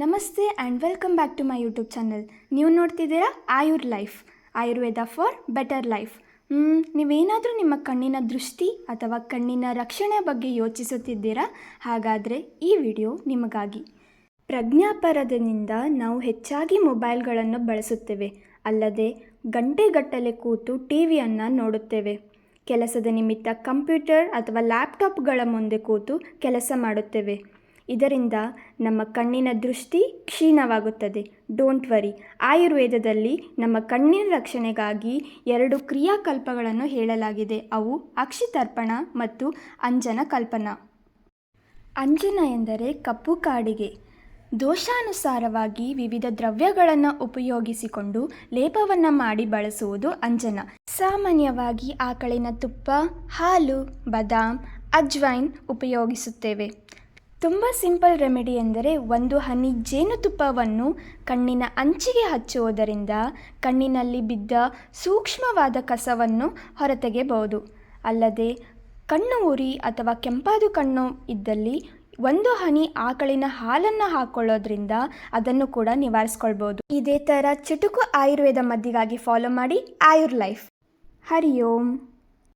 ನಮಸ್ತೆ and welcome back to my YouTube channel. ನೀವು ನೋಡ್ತಿದ್ದೀರಾ Ayur life. Ayurveda for better life. ನೀವೇನಾದರೂ ನಿಮ್ಮ ಕಣ್ಣಿನ ದೃಷ್ಟಿ ಅಥವಾ ಕಣ್ಣಿನ ರಕ್ಷಣೆ ಬಗ್ಗೆ ಯೋಚಿಸುತ್ತಿದ್ದೀರಾ? ಹಾಗಾದರೆ ಈ ವಿಡಿಯೋ ನಿಮಗಾಗಿ. ಪ್ರಜ್ಞಾಪರದನಿಂದ ನಾವು ಹೆಚ್ಚಾಗಿ ಮೊಬೈಲ್ಗಳನ್ನು ಬಳಸುತ್ತೇವೆ. ಅಲ್ಲದೆ ಗಂಟೆಗಟ್ಟಲೆ ಕೂತು ಟಿ ವಿಯನ್ನು ನೋಡುತ್ತೇವೆ. ಕೆಲಸದ ನಿಮಿತ್ತ ಕಂಪ್ಯೂಟರ್ ಅಥವಾ ಲ್ಯಾಪ್ಟಾಪ್ಗಳ ಮುಂದೆ ಕೂತು ಕೆಲಸ ಮಾಡುತ್ತೇವೆ. ಇದರಿಂದ ನಮ್ಮ ಕಣ್ಣಿನ ದೃಷ್ಟಿ ಕ್ಷೀಣವಾಗುತ್ತದೆ. ಡೋಂಟ್ ವರಿ ಆಯುರ್ವೇದದಲ್ಲಿ ನಮ್ಮ ಕಣ್ಣಿನ ರಕ್ಷಣೆಗಾಗಿ ಎರಡು ಕ್ರಿಯಾಕಲ್ಪಗಳನ್ನು ಹೇಳಲಾಗಿದೆ. ಅವು ಅಕ್ಷಿತರ್ಪಣ ಮತ್ತು ಅಂಜನ ಕಲ್ಪನ ಅಂಜನ ಎಂದರೆ ಕಪ್ಪು ಕಾಡಿಗೆ. ದೋಷಾನುಸಾರವಾಗಿ ವಿವಿಧ ದ್ರವ್ಯಗಳನ್ನು ಉಪಯೋಗಿಸಿಕೊಂಡು ಲೇಪವನ್ನು ಮಾಡಿ ಬಳಸುವುದು ಅಂಜನ. ಸಾಮಾನ್ಯವಾಗಿ ಆಕಳಿನ ತುಪ್ಪ, ಹಾಲು, ಬದಾಮ್, ಅಜ್ವೈನ್ ಉಪಯೋಗಿಸುತ್ತೇವೆ. ತುಂಬ ಸಿಂಪಲ್ ರೆಮಿಡಿ ಎಂದರೆ ಒಂದು ಹನಿ ಜೇನುತುಪ್ಪವನ್ನು ಕಣ್ಣಿನ ಅಂಚಿಗೆ ಹಚ್ಚುವುದರಿಂದ ಕಣ್ಣಿನಲ್ಲಿ ಬಿದ್ದ ಸೂಕ್ಷ್ಮವಾದ ಕಸವನ್ನು ಹೊರತೆಗೆಬಹುದು ಅಲ್ಲದೆ ಕಣ್ಣು ಉರಿ ಅಥವಾ ಕೆಂಪಾದು ಕಣ್ಣು ಇದ್ದಲ್ಲಿ ಒಂದು ಹನಿ ಆಕಳಿನ ಹಾಲನ್ನು ಹಾಕೊಳ್ಳೋದ್ರಿಂದ ಅದನ್ನು ಕೂಡ ನಿವಾರಿಸ್ಕೊಳ್ಬೋದು ಇದೇ ಥರ ಚುಟುಕು ಆಯುರ್ವೇದ ಮದ್ದಿಗಾಗಿ ಫಾಲೋ ಮಾಡಿ ಆಯುರ್ ಲೈಫ್. ಹರಿ ಓಂ.